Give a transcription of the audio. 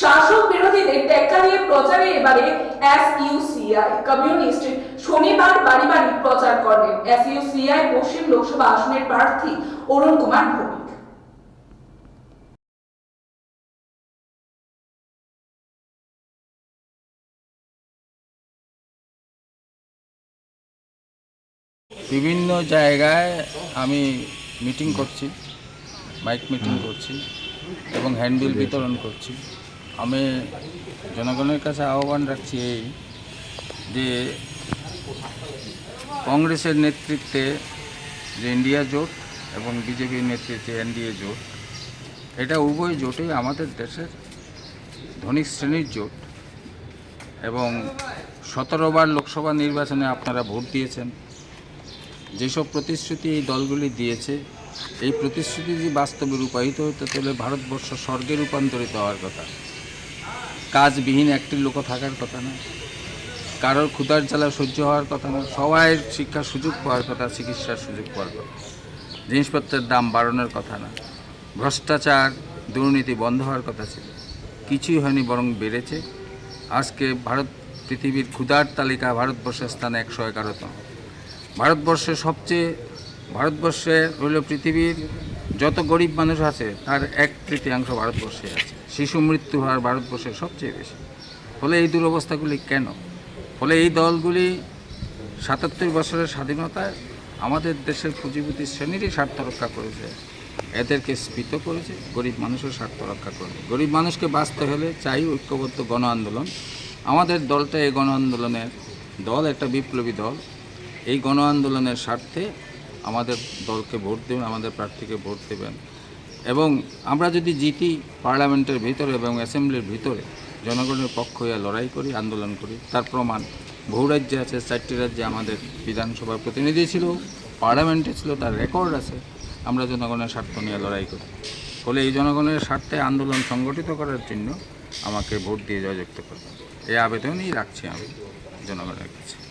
শাসক বিরোধীদের টেক্কা দিয়ে প্রচারে এবারে এসইউসিআই কমিউনিস্ট শনিবার বাড়ি বাড়ি প্রচার করবেন এসইউসিআই পশ্চিম লোকসভা আসনের প্রার্থী অরুণ কুমার ভৌমিক। বিভিন্ন জায়গায় আমি মিটিং করছি মাইক মিটিং করছি এবং হ্যান্ডবিল বিতরণ করছি। আমি জনগণের কাছে আহ্বান রাখছি এই যে কংগ্রেসের নেতৃত্বে যে ইন্ডিয়া জোট এবং বিজেপির নেতৃত্বে এনডিএ জোট, এটা উভয় জোটই আমাদের দেশের ধনী শ্রেণির জোট এবং সতেরোবার লোকসভা নির্বাচনে আপনারা ভোট দিয়েছেন। যেসব প্রতিশ্রুতি এই দলগুলি দিয়েছে, এই প্রতিশ্রুতি যদি বাস্তবে রূপায়িত হতে তাহলে ভারতবর্ষ স্বর্গে রূপান্তরিত হওয়ার কথা। কাজবিহীন একটি লোকও থাকার কথা না। কারোর ক্ষুধার জ্বালা সহ্য হওয়ার কথা না। সবাই শিক্ষার সুযোগ পাওয়ার কথা, চিকিৎসার সুযোগ পাওয়ার কথা। জিনিসপত্রের দাম বাড়ানোর কথা না। ভ্রষ্টাচার, দুর্নীতি বন্ধ হওয়ার কথা ছিল। কিছুই হয়নি, বরং বেড়েছে। আজকে ভারত, পৃথিবীর ক্ষুধার তালিকা ভারতবর্ষের স্থানে একশো এগারোতম। ভারতবর্ষে সবচেয়ে, ভারতবর্ষে হলো পৃথিবীর যত গরিব মানুষ আছে, তার এক তৃতীয়াংশ ভারতবর্ষে আছে। শিশু মৃত্যু হার ভারতবর্ষে সবচেয়ে বেশি। ফলে এই দুরবস্থাগুলি কেন? ফলে এই দলগুলি সাতাত্তর বছরের স্বাধীনতায় আমাদের দেশের পুঁজিপতি শ্রেণীরই স্বার্থ রক্ষা করেছে। এদেরকে স্ফীত করেছে, গরিব মানুষের স্বার্থ রক্ষা করেছে। গরিব মানুষকে বাঁচতে হলে চাই ঐক্যবদ্ধ গণ আন্দোলন। আমাদের দলটা এই গণ আন্দোলনের দল, একটা বিপ্লবী দল। এই গণ আন্দোলনের স্বার্থে আমাদের দলকে ভোট দেবেন, আমাদের প্রার্থীকে ভোট দেবেন। এবং আমরা যদি জিতি পার্লামেন্টের ভিতরে এবং অ্যাসেম্বলির ভিতরে জনগণের পক্ষ হয়ে লড়াই করি, আন্দোলন করি, তার প্রমাণ বহু রাজ্যে আছে, চারটি রাজ্যে আমাদের বিধানসভার প্রতিনিধি ছিল, পার্লামেন্টে ছিল, তার রেকর্ড আছে, আমরা জনগণের স্বার্থ নিয়ে লড়াই করি। ফলে এই জনগণের স্বার্থে আন্দোলন সংগঠিত করার জন্য আমাকে ভোট দিয়ে জয়যুক্ত করবেন। এই আবেদনই রাখছি আমি জনগণের কাছে।